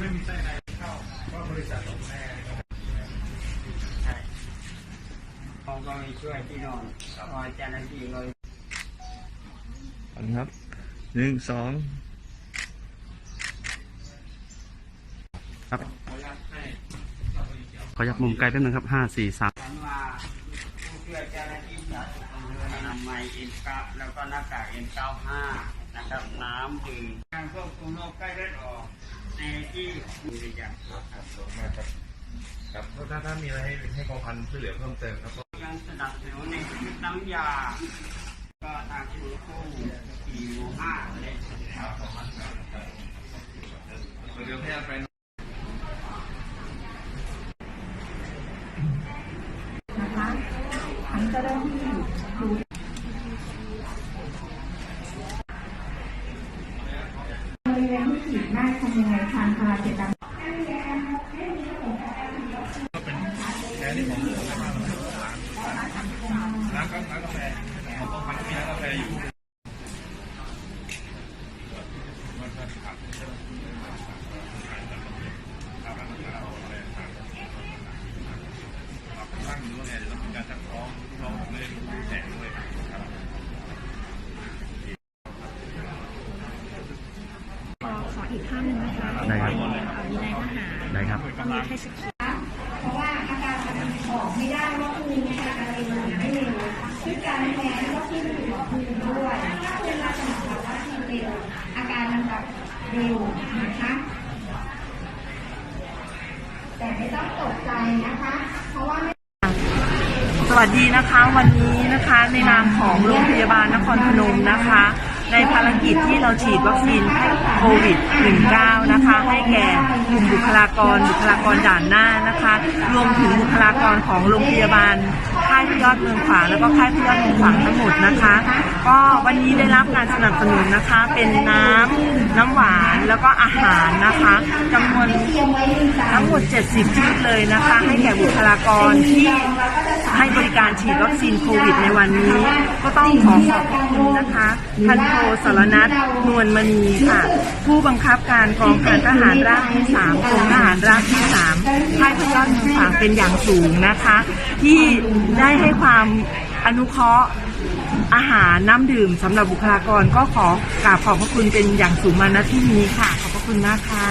ไม่มีไส้ในเข้าเพราะบริษัทของแม่ใช่เขาก็มีช่วยพี่น้องคอยเจ้าหน้าที่เลยอันครับหนึ่งสองครับขอยักมุมไกลแป๊บนึงครับห้าสี่สามฉันว่าผู้ช่วยเจ้าหน้าที่สาธารณสุขอนามัยเอ็นเก้าแล้วก็หน้ากากเอ็นเก้าห้านะครับน้ำดื่มการควบคุมโรคใกล้เลือดออก ในที่มีระยะครับขอบคุณมากครับครับถ้าถ้ามีอะไรให้ให้กองพันช่วยเหลือเพิ่มเติมครับยังสนับสนุนในชุดน้ำยา ก็ทางคุณคู่สี่หมู่ห้าเลยครับเดี๋ยวพยายามไปนะคะทั้งเจ้าหน้าที่ ได้ทำยังไงทานพาราเซตามอลแค่นี้ผมร้านการ้านกาแฟของกองพันมีร้านกาแฟอยู่ตั้งอยู่ว่าไงเดี๋ยวต้องมีการซักท้องท้องผมเลยดูแสงด้วยครับ ข อขออีกท่านหนึ่งนะคะได้ครับเอ่อมีนายทหารได้ครับ ต้องมีให้สกิลเพราะว่าอาการมันออกไม่ได้ว่าภูมิเป็นอะไรหรือไม่เร็วคือการแพ้ก็ขึ้นอยู่กับภูมิด้วย ถ้าเป็นลักษณะภาวะที่เร็ว อาการมันแบบเร็วนะคะ แต่ไม่ต้องตกใจนะคะ เพราะว่า สวัสดีนะคะวันนี้นะคะในนามของโรงพยาบาลนครพนมนะคะ ในภารกิจที่เราฉีดวัคซีนให้โควิด 19 นะคะ ให้แก่กลุ่มบุคลากรบุคลากรด่านหน้านะคะ รวมถึงบุคลากรของโรงพยาบาล ค่ายพยอดเมืองขวางแล้วก็ค่ายพยอดเมืองขวางทั้งหมดนะคะ ก็วันนี้ได้รับการสนับสนุนนะคะ เป็นน้ำน้ำหวานแล้วก็อาหารนะคะจำนวนทั้งหมด 70 ชุดเลยนะคะ ให้แก่บุคลากรที่ให้บริการฉีดวัคซีนโควิดในวันนี้ ก็ต้องขอขอบคุณนะคะพันโทสรนัทนวลมณีค่ะ ผู้บังคับการกองพันทหารราบที่3กรมทหารราบที่3ค่ายพยอดเมืองฝางเป็นอย่างสูงนะคะ ที่ได้ให้ความอนุเคราะห์อาหารน้ำดื่มสำหรับบุคลากรก็ขอกราบขอบพระคุณเป็นอย่างสูงมาณที่นี้ค่ะ ขอบพระคุณมากค่ะ